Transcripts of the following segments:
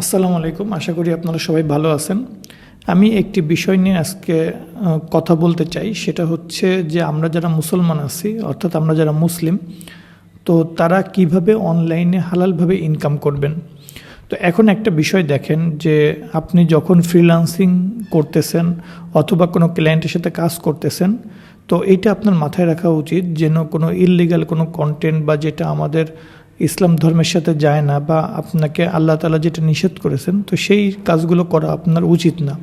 আসসালামু আলাইকুম, আশা করি আপনারা সবাই ভালো আছেন। আমি একটি বিষয় নিয়ে আজকে কথা বলতে চাই। সেটা হচ্ছে যে আমরা যারা মুসলমান আছি, অর্থাৎ আমরা যারা মুসলিম, তো তারা কীভাবে অনলাইনে হালালভাবে ইনকাম করবেন? তো এখন একটা বিষয় দেখেন যে আপনি যখন ফ্রিল্যান্সিং করতেছেন অথবা কোনো ক্লায়েন্টের সাথে কাজ করতেছেন, তো এইটা আপনার মাথায় রাখা উচিত যেন কোনো ইললিগাল কোনো কন্টেন্ট বা যেটা আমাদের ইসলাম ধর্মের সাথে যায় না বা আপনাকে আল্লাহ তালা যেটা নিষেধ করেছেন, তো সেই কাজগুলো করা আপনার উচিত না।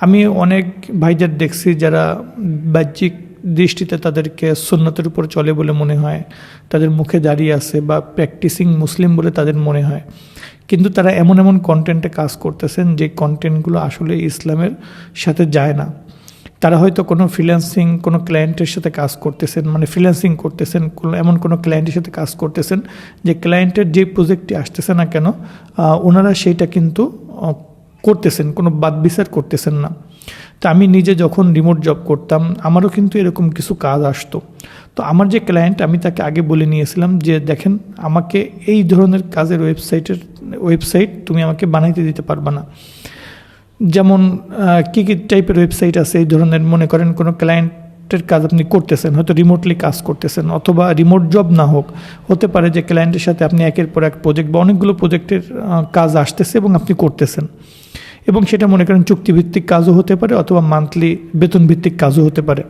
আমি অনেক ভাইদের দেখছি যারা বাহ্যিক দৃষ্টিতে তাদেরকে সুন্নতের উপর চলে বলে মনে হয়, তাদের মুখে দাঁড়িয়ে আছে বা প্র্যাকটিসিং মুসলিম বলে তাদের মনে হয়। কিন্তু তারা এমন এমন কন্টেন্টে কাজ করতেছেন যে কন্টেন্টগুলো আসলে ইসলামের সাথে যায় না। তারা হয়তো কোনো ফ্রিল্যান্সিং কোনো ক্লায়েন্টের সাথে কাজ করতেছেন মানে ফ্রিল্যান্সিং করতেছেন, কোনো, এমন কোনো ক্লায়েন্টের সাথে কাজ করতেছেন যে ক্লায়েন্টের যে প্রজেক্টটি আসতেছে না কেন ওনারা সেইটা কিন্তু করতেছেন, কোনো বাদ বিচার করতেছেন না। তো আমি নিজে যখন রিমোট জব করতাম, আমারও কিন্তু এরকম কিছু কাজ আসতো। তো আমার যে ক্লায়েন্ট আমি তাকে আগে বলে নিয়েছিলাম যে, দেখেন, আমাকে এই ধরনের কাজের ওয়েবসাইটের ওয়েবসাইট তুমি আমাকে বানাইতে দিতে পারবা না। যেমন কী কী টাইপের ওয়েবসাইট আছে, এই ধরনের, মনে করেন, কোনো ক্লায়েন্টের কাজ আপনি করতেছেন, হয়তো রিমোটলি কাজ করতেছেন, অথবা রিমোট জব না হোক, হতে পারে যে ক্লায়েন্টের সাথে আপনি একের পর এক প্রজেক্ট বা অনেকগুলো প্রজেক্টের কাজ আসতেছে এবং আপনি করতেছেন। এবং সেটা মনে করেন চুক্তিভিত্তিক কাজও হতে পারে অথবা মান্থলি বেতন ভিত্তিক কাজও হতে পারে।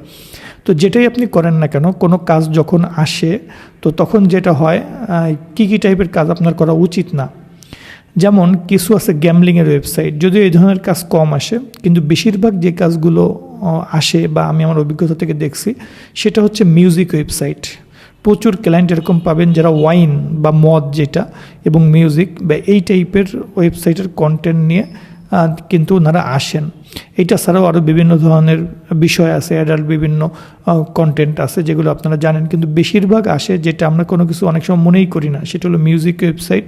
তো যেটাই আপনি করেন না কেন, কোনো কাজ যখন আসে, তো তখন যেটা হয় কী কী টাইপের কাজ আপনার করা উচিত না। যেমন কিছু আছে গ্যামলিংয়ের ওয়েবসাইট যদিও এই ধরনের কাজ কম আসে, কিন্তু বেশিরভাগ যে কাজগুলো আসে বা আমি আমার অভিজ্ঞতা থেকে দেখছি, সেটা হচ্ছে মিউজিক ওয়েবসাইট প্রচুর ক্লায়েন্ট এরকম পাবেন যারা ওয়াইন বা মদ যেটা এবং মিউজিক বা এই টাইপের ওয়েবসাইটের কন্টেন্ট নিয়ে কিন্তু ওনারা আসেন। এইটা ছাড়াও আরও বিভিন্ন ধরনের বিষয় আছে অ্যাডাল্ট বিভিন্ন কন্টেন্ট আছে যেগুলো আপনারা জানেন, কিন্তু বেশিরভাগ আসে যেটা আমরা কোনো কিছু অনেক সময় মনেই করি না। সেটা হলো মিউজিক ওয়েবসাইট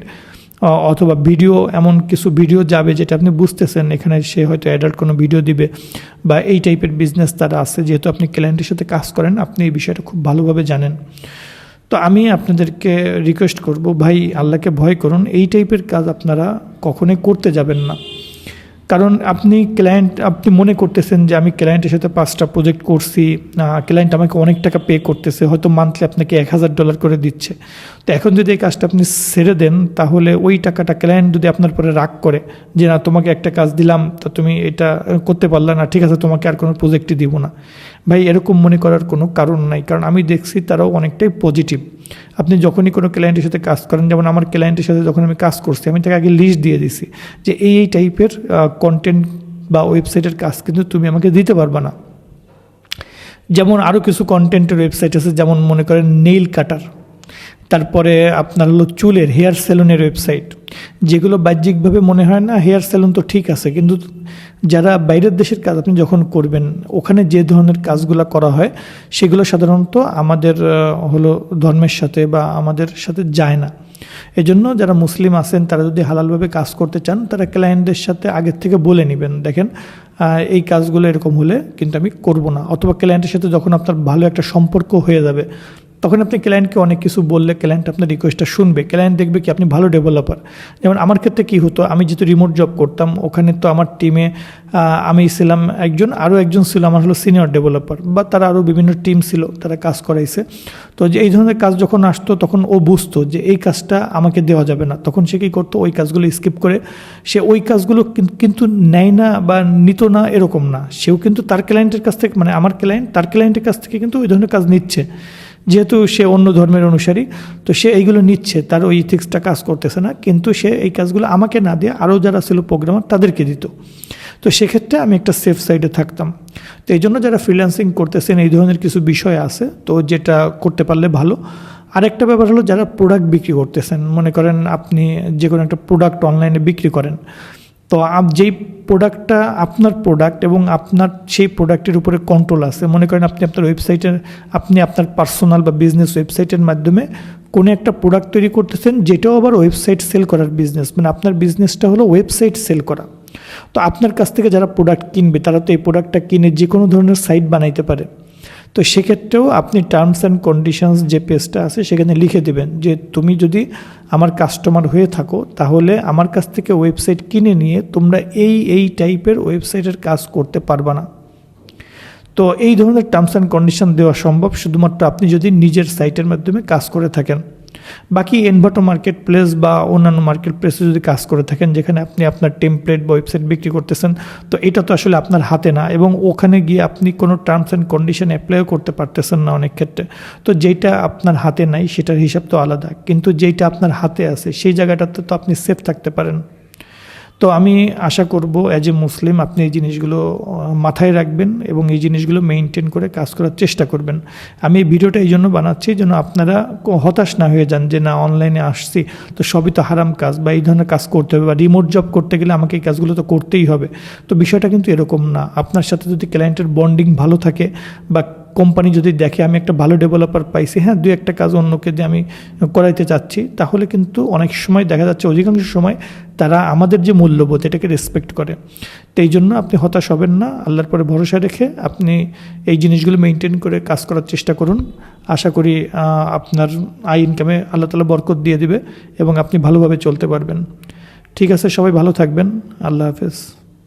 অথবা ভিডিও, এমন কিছু ভিডিও যাবে যেটা আপনি বুঝতেছেন, এখানে সে হয়তো অ্যাডাল্ট কোনো ভিডিও দিবে, বা এই টাইপের বিজনেস তারা আছে, যেহেতু আপনি ক্লায়েন্টের সাথে কাজ করেন, আপনি এই বিষয়টা খুব ভালোভাবে জানেন। তো আমি আপনাদেরকে রিকোয়েস্ট করব, ভাই, আল্লাহকে ভয় করুন, এই টাইপের কাজ আপনারা কখনোই করতে যাবেন না। কারণ আপনি ক্লায়েন্ট আপনি মনে করতেছেন যে আমি ক্লায়েন্টের সাথে পাঁচটা প্রজেক্ট করছি ক্লায়েন্ট আমাকে অনেক টাকা পে করতেছে, হয়তো মান্থলি আপনাকে এক হাজার ডলার করে দিচ্ছে। তো এখন যদি এই কাজটা আপনি ছেড়ে দেন, তাহলে ওই টাকাটা ক্লায়েন্ট যদি আপনার পরে রাগ করে, যে না, তোমাকে একটা কাজ দিলাম, তা তুমি এটা করতে পারলে না, ঠিক আছে, তোমাকে আর কোনো প্রজেক্টই দিব না। ভাই, এরকম মনে করার কোনো কারণ নাই, কারণ আমি দেখছি তারাও অনেকটাই পজিটিভ আপনি যখনই কোনো ক্লায়েন্টের সাথে কাজ করেন, যেমন আমার ক্লায়েন্টের সাথে যখন আমি কাজ করছি, আমি তাকে আগে লিস্ট দিয়ে দিছি যে এই এই টাইপের কন্টেন্ট বা ওয়েবসাইটের কাজ কিন্তু তুমি আমাকে দিতে পারবে না। যেমন আরও কিছু কন্টেন্টের ওয়েবসাইট আছে, যেমন মনে করেন নেইল কাটার তারপরে আপনার হলো চুলের হেয়ার সেলুনের ওয়েবসাইট। যেগুলো বাহ্যিকভাবে মনে হয় না, হেয়ার সেলুন তো ঠিক আছে, কিন্তু যারা বাইরের দেশের কাজ আপনি যখন করবেন, ওখানে যে ধরনের কাজগুলো করা হয়, সেগুলো সাধারণত আমাদের হলো ধর্মের সাথে বা আমাদের সাথে যায় না। এজন্য যারা মুসলিম আছেন, তারা যদি হালালভাবে কাজ করতে চান, তারা ক্লায়েন্টদের সাথে আগের থেকে বলে নেবেন, দেখেন এই কাজগুলো এরকম হলে কিন্তু আমি করব না। অথবা ক্লায়েন্টের সাথে যখন আপনার ভালো একটা সম্পর্ক হয়ে যাবে তখন আপনি ক্লায়েন্টকে অনেক কিছু বললে ক্লায়েন্ট আপনার রিকোয়েস্টটা শুনবে। ক্লায়েন্ট দেখবে কি আপনি ভালো ডেভেলপার যেমন আমার ক্ষেত্রে কি হতো, আমি যেহেতু রিমোট জব করতাম, ওখানে তো আমার টিমে আমি ছিলাম একজন, আরও একজন ছিল আমার হলো সিনিয়র ডেভেলপার বা তারা আরও বিভিন্ন টিম ছিল, তারা কাজ করাইছে। তো যে এই ধরনের কাজ যখন আসতো, তখন ও বুঝতো যে এই কাজটা আমাকে দেওয়া যাবে না। তখন সে কী করতো, ওই কাজগুলো স্কিপ করে, সে ওই কাজগুলো কিন- কিন্তু নেয় না বা নিত না এরকম না। সেও কিন্তু তার ক্লায়েন্টের কাছ থেকে মানে আমার ক্লায়েন্ট তার ক্লায়েন্টের কাছ থেকে কিন্তু ওই ধরনের কাজ নিচ্ছে। যেহেতু সে অন্য ধর্মের অনুসারী, তো সে এইগুলো নিচ্ছে, তার ওই ইথিক্সটা কাজ করতেছে না, কিন্তু সে এই কাজগুলো আমাকে না দিয়ে আরও যারা ছিল প্রোগ্রামার তাদেরকে দিত। তো সেক্ষেত্রে আমি একটা সেফ সাইডে থাকতাম। তো এই জন্য যারা ফ্রিল্যান্সিং করতেছেন, এই ধরনের কিছু বিষয় আছে, তো যেটা করতে পারলে ভালো। আরেকটা ব্যাপার হলো যারা প্রোডাক্ট বিক্রি করতেছেন, মনে করেন আপনি যে কোনো একটা প্রোডাক্ট অনলাইনে বিক্রি করেন তো আপ যেই প্রোডাক্টটা আপনার প্রোডাক্ট এবং আপনার সেই প্রোডাক্টের উপরে কন্ট্রোল আছে, মনে করেন আপনি আপনার ওয়েবসাইটের আপনি আপনার পার্সোনাল বা বিজনেস ওয়েবসাইটের মাধ্যমে কোনো একটা প্রোডাক্ট তৈরি করতেছেন, যেটাও আবার ওয়েবসাইট সেল করার বিজনেস মানে আপনার বিজনেসটা হলো ওয়েবসাইট সেল করা। তো আপনার কাছ থেকে যারা প্রোডাক্ট কিনবে, তারা তো এই প্রোডাক্টটা কিনে যে কোনো ধরনের সাইট বানাইতে পারে। তো সেক্ষেত্রেও আপনি টার্মস অ্যান্ড কন্ডিশনস যে পেজটা আছে সেখানে লিখে দেবেন যে তুমি যদি আমার কাস্টমার হয়ে থাকো, তাহলে আমার কাছ থেকে ওয়েবসাইট কিনে নিয়ে তোমরা এই এই টাইপের ওয়েবসাইটের কাজ করতে পারবে না। তো এই ধরনের টার্মস অ্যান্ড কন্ডিশন দেওয়া সম্ভব, শুধুমাত্র আপনি যদি নিজের সাইটের মাধ্যমে কাজ করে থাকেন। বাকি এনভার্টো মার্কেট প্লেস বা অন্যান্য মার্কেট প্লেসে যদি কাজ করে থাকেন, যেখানে আপনি আপনার টেমপ্লেট বা ওয়েবসাইট বিক্রি করতেছেন, তো এটা তো আসলে আপনার হাতে না এবং ওখানে গিয়ে আপনি কোনো টার্মস অ্যান্ড কন্ডিশন অ্যাপ্লাইও করতে পারতেছেন না অনেক ক্ষেত্রে। তো যেটা আপনার হাতে নাই, সেটার হিসাব তো আলাদা। কিন্তু যেটা আপনার হাতে আছে, সেই জায়গাটাতে তো আপনি সেফ থাকতে পারেন। তো আমি আশা করব অ্যাজ এ মুসলিম আপনি এই জিনিসগুলো মাথায় রাখবেন এবং এই জিনিসগুলো মেনটেন করে কাজ করার চেষ্টা করবেন। আমি এই ভিডিওটা এই জন্য বানাচ্ছি যেন আপনারা হতাশ না হয়ে যান যে না অনলাইনে আসছি, তো সবই তো হারাম কাজ বা এই ধরনের কাজ করতে হবে বা রিমোট জব করতে গেলে আমাকে এই কাজগুলো তো করতেই হবে। তো বিষয়টা কিন্তু এরকম না। আপনার সাথে যদি ক্লায়েন্টের বন্ডিং ভালো থাকে বা কোম্পানি যদি দেখে আমি একটা ভালো ডেভেলপার পাইছি হ্যাঁ দু একটা কাজ অন্যকে দিয়ে আমি করাইতে চাচ্ছি, তাহলে কিন্তু অনেক সময় দেখা যাচ্ছে অধিকাংশ সময় তারা আমাদের যে মূল্যবোধ এটাকে রেসপেক্ট করে। তো এই জন্য আপনি হতাশ হবেন না, আল্লাহর পরে ভরসা রেখে আপনি এই জিনিসগুলো মেনটেন করে কাজ করার চেষ্টা করুন। আশা করি আপনার আই ইনকামে আল্লাহ তালা বরকত দিয়ে দিবে এবং আপনি ভালোভাবে চলতে পারবেন। ঠিক আছে, সবাই ভালো থাকবেন। আল্লাহ হাফেজ।